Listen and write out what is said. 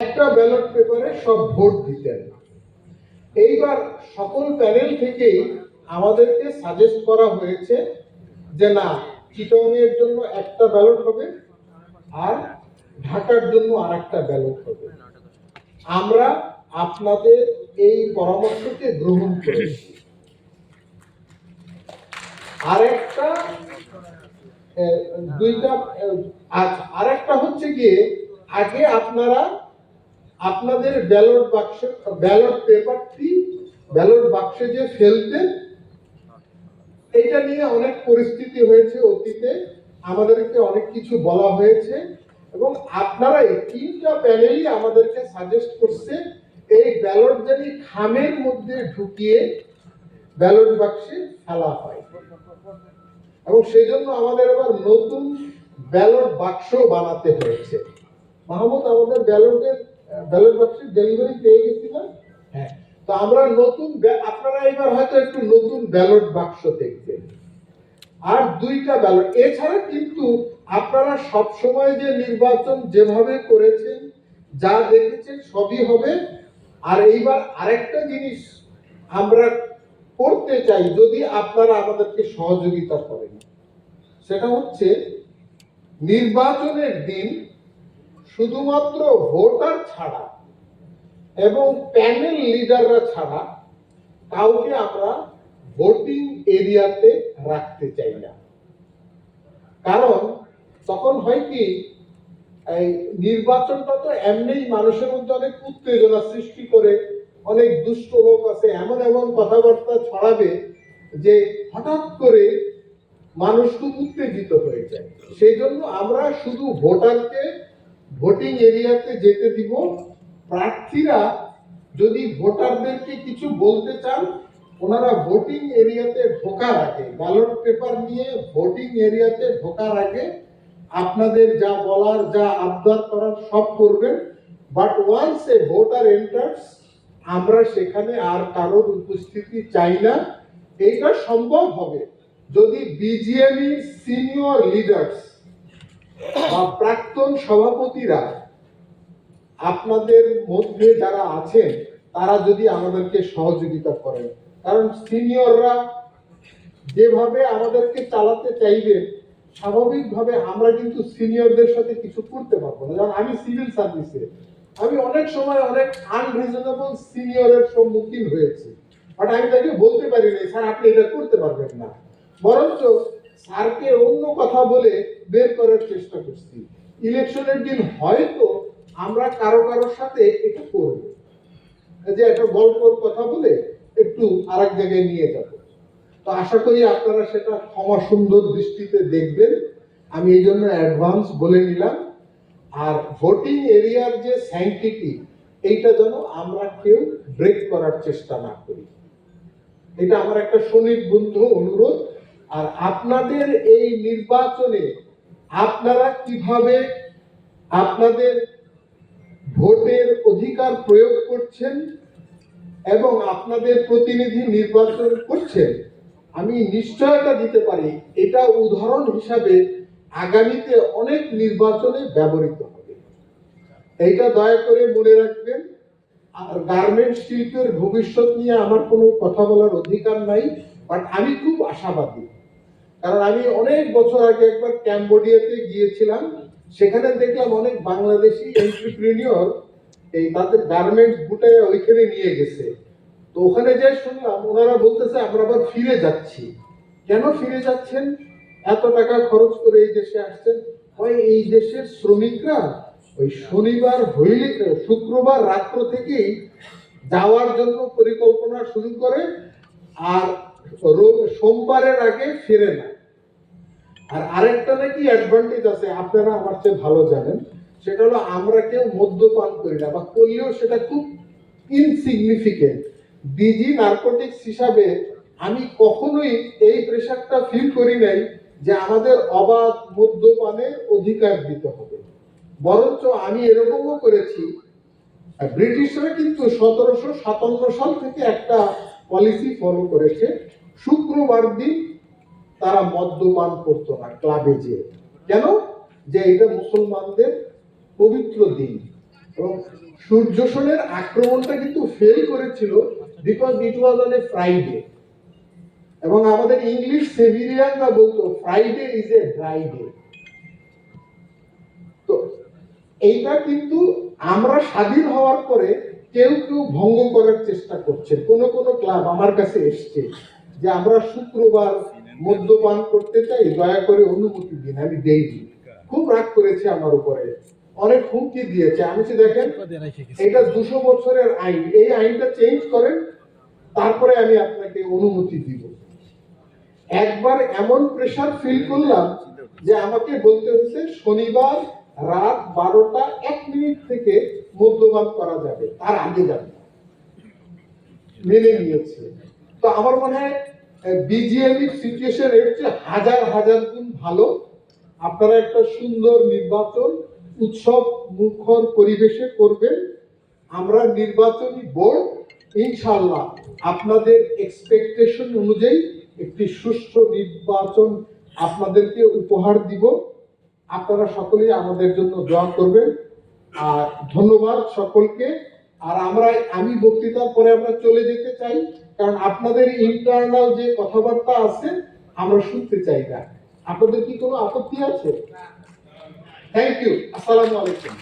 একটা ব্যালট পেপারে সব ভোট দিতেন। এইবার সকল প্যানেল থেকেই আমাদেরকে সাজেস্ট করা হয়েছে যে না চিটংয়ের জন্য একটা ব্যালট হবে আর ঢাকার জন্য আর একটা ব্যালট হবে। আমরা আপনাদের এই পরামর্শকে গ্রহণ করেছি। আরেকটা দুইটা আচ্ছা আরেকটা হচ্ছে গিয়ে, আগে আপনারা আপনাদের ব্যালট বাক্স ব্যালট পেপারটি ব্যালট বাক্সে যে ফেলতেন এটা নিয়ে অনেক পরিস্থিতি হয়েছে অতীতে। আমাদেরকে অনেক কিছু বলা হয়েছে এবং আপনারা এই তিনটা প্যানেলই আমাদেরকে সাজেস্ট করছে, এই ব্যালট জানি খামের মধ্যে ঢুকিয়ে ব্যালট বাক্সে ফেলা হয়। এবং সেই জন্য আমাদের আবার নতুন ব্যালট বাক্স বানাতে হয়েছে। মাহমুদ, আমাদের ব্যালটের ব্যালট বাক্সের ডেলিভারি পেয়ে গেছি না হ্যাঁ। তো আমরা নতুন আপনারা এবার হয়তো একটু নতুন ব্যালট বাক্স দেখবেন। আর দুইটা ব্যালট এছাড়া কিন্তু আপনারা সব সময় যে নির্বাচন যেভাবে করেছেন যা দেখেছেন সবই হবে। আর এইবার আরেকটা জিনিস আমরা করতে চাই যদি আপনারা আমাদেরকে সহযোগিতা করেন। সেটা হচ্ছে নির্বাচনের দিন শুধুমাত্র ভোটার ছাড়া এবং প্যানেল লিডাররা ছাড়া কাউকে আমরা ভোটিং এরিয়াতে রাখতে চাই না। কারণ তখন হয় কি, এই নির্বাচনটা তো এমনিই মানুষের মধ্যে অনেক উত্তেজনা সৃষ্টি করে, অনেক দুষ্ট লোক আছে, এমন এমন কথাবার্তা ছড়াবে যে হঠাৎ করে মানুষ খুব উত্তেজিত হয়ে যায়। সেই জন্য আমরা শুধু ভোটারকে ভোটিং এরিয়াতে যেতে দিব। প্রার্থীরা যদি ভোটারদেরকে কিছু বলতে চান, ওনারা ভোটিং এরিয়াতে ঢোকার আগে ব্যালট পেপার নিয়ে ভোটিং এরিয়াতে ঢোকার আগে আপনাদের যা বলার, যা আবদার করার সব করবেন। But once a voter enters আমরা সেখানে আর কারোর উপস্থিতি চাই না। এইটা সম্ভব হবে। যদি বিজিএমই সিনিয়র লিডার্স বা প্রাক্তন সভাপতিরা আপনাদের মধ্যে যারা আছেন, তারা যদি আমাদেরকে সহযোগিতা করেন। কারণ সিনিয়ররা যেভাবে আমাদেরকে চালাতে চাইবেন স্বাভাবিকভাবে আমরা কিন্তু সিনিয়রদের সাথে কিছু করতে পারব না। যেমন আমি সিভিল সার্ভিসে, আমি অনেক সময় অনেক আনরিজনেবল সিনিয়রের সম্মুখীন হয়েছি। বাট আমি তাকে বলতে পারি না স্যার, আপনি এটা করতে পারবেন না। বরঞ্চ স্যারকে অন্য কথা বলে বের করার চেষ্টা করছি। ইলেকশনের দিন হয়তো আমরা কারও কারোর সাথে এটা করব। যে একটা গল্পর কথা বলে একটু আরেক জায়গায় নিয়ে যাব। তো আশা করি আপনারা সেটা ক্ষমা সুন্দর দৃষ্টিতে দেখবেন। আমি এই জন্য অ্যাডভান্স বলে নিলাম। আর ভোটিং এরিয়ার যে স্যাংটিটি এইটা যেন আমরা কেউ ব্রেক করার চেষ্টা না করি। এটা আমার একটা সুনির্বন্ধ অনুরোধ। আর আপনাদের এই নির্বাচনে আপনারা কীভাবে আপনাদের ভোটের অধিকার প্রয়োগ করছেন এবং আপনাদের প্রতিনিধি নির্বাচন করছেন, আমি নিশ্চয়তা দিতে পারি, এটা উদাহরণ হিসাবে আগামীতে অনেক নির্বাচনে ব্যবহৃত হবে। এইটা দয়া করে মনে রাখবেন, আর গার্মেন্ট শিল্পের ভবিষ্যৎ নিয়ে আমার কোনো কথা বলার অধিকার নাই, বাট আমি খুব আশাবাদী। কারণ আমি অনেক বছর আগে একবার ক্যাম্বোডিয়াতে গিয়েছিলাম, সেখানে দেখলাম অনেক বাংলাদেশি এন্টারপ্রেনিয়র এই তাদের গার্মেন্টস বুটে ওইখানে নিয়ে গেছে। তো ওখানে যাই শুনলাম, ওনারা বলতেছে, আমরা আবার ফিরে যাচ্ছি। কেন ফিরে যাচ্ছেন? এত টাকা খরচ করে এই দেশে আসছেন? ওই এই দেশের শ্রমিকরা ওই শনিবার হইলে, শুক্রবার রাত্র থেকেই যাওয়ার জন্য পরিকল্পনা শুরু করে, আর সোমবারের আগে ফিরে না। আর আরেকটা নাকি অ্যাডভান্টেজ আছে, আপনারা আমার চেয়ে ভালো জানেন। সেটা হলো আমরা কেউ মদ্যপান করি না বা করলেও সেটা খুব ইনসিগনিফিকেন্ট ডিজি নার্কোটিক্স হিসাবে আমি কখনোই এই প্রেশারটা ফিল করি নাই যে আমাদের অবাধ মদ্যপানের অধিকার দিতে হবে। বরঞ্চ আমি এরকমও করেছি, ব্রিটিশরা কিন্তু সতেরোশো সাতান্ন সাল থেকে একটা পলিসি ফলো করেছে। শুক্রবার দিন তারা মদ্যপান করতো না ক্লাবে যে কেন? যে এটা মুসলমানদের পবিত্র দিন। এবং সূর্য সূর্যসনের আক্রমণটা কিন্তু ফেল করেছিল because it was on a Friday এবং আমাদের ইংলিশ সেভিরিয়ানরা বলতো Friday is a dry day তো এইটা কিন্তু আমরা স্বাধীন হওয়ার পরে কেউ কেউ ভঙ্গ করার চেষ্টা করছে কোন কোন ক্লাব আমার কাছে এসছে। যে আমরা শুক্রবার মদ্যপান করতে চাই দয়া করে অনুমতি দিন আমি দেইনি খুব রাগ করেছে আমার উপরে। অনেক হুমকি দিয়েছে। আমি বলছি, দেখেন এটা দুশো বছরের আইন। এই আইনটা চেঞ্জ করেন তারপরে আমি আপনাকে অনুমতি দিব। একবার এমন প্রেশার ফিল করলাম যে আমাকে বলতে হচ্ছে শনিবার রাত বারোটা এক মিনিট থেকে মদ্যপান করা যাবে। তার আগে যাবে। মেনে নিয়েছে। তো আমার মনে হয় বিজিএমই সিচুয়েশন এর চেয়ে হাজার হাজার গুণ ভালো। আপনারা একটা সুন্দর নির্বাচন, উৎসব মুখর পরিবেশে করবেন। আমরা নির্বাচনী বোর্ড ইনশাল্লাহ আপনাদের এক্সপেকটেশন অনুযায়ী একটি সুষ্ঠু নির্বাচন আপনাদেরকে উপহার দিব। আপনারা সকলেই আমাদের জন্য দোয়া করবেন। আর ধন্যবাদ সকলকে। আর আমরা, আমি বক্তৃতার পরে আমরা চলে যেতে চাই। কারণ আপনাদের ইন্টারনাল যে কথাবার্তা আছে আমরা শুনতে চাই না। আপনাদের কি কোনো আপত্তি আছে? থ্যাংক ইউ আসসালামু আলাইকুম।